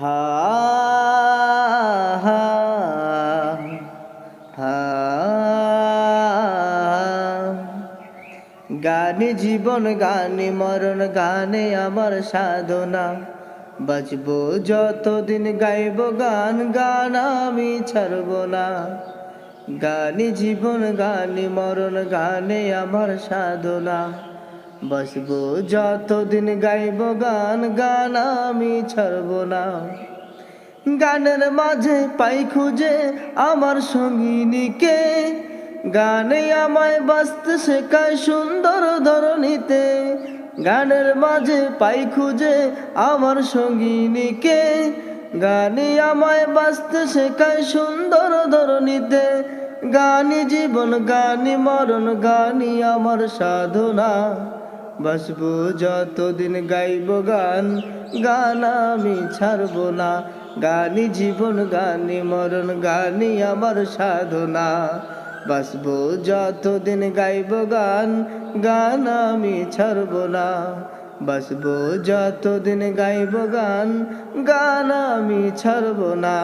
হা হা গানে জীবন, গানে মরণ, গানে আমার সাধনা। বাজবো যতদিন গাইব গান গান আমি ছাড়ব না। গানে জীবন, গানে মরণ, গানে আমার সাধনা। বসবো, যতদিন গাইব গান গান আমি ছাড়ব না। গানের মাঝে পাই খুঁজে আমার সঙ্গিনীকে। গানে আমায় বাঁচতে শেখায় সুন্দর ধরনীতে। গানের মাঝে পাই খুঁজে আমার সঙ্গিনীকে। গানে আমায় বাঁচতে শেখায় সুন্দর ধরনীতে। গানি জীবন, গানি মরণ, গানি আমার সাধনা। বাসবো যতদিন গাইব গান গান আমি ছাড়ব না। গানি জীবন, গানি মরণ, গানি আমার সাধনা। বাসবো যতদিন গাইব গান গান আমি ছাড়ব না। বাসবো যতদিন গাইব গান গান আমি ছাড়ব না।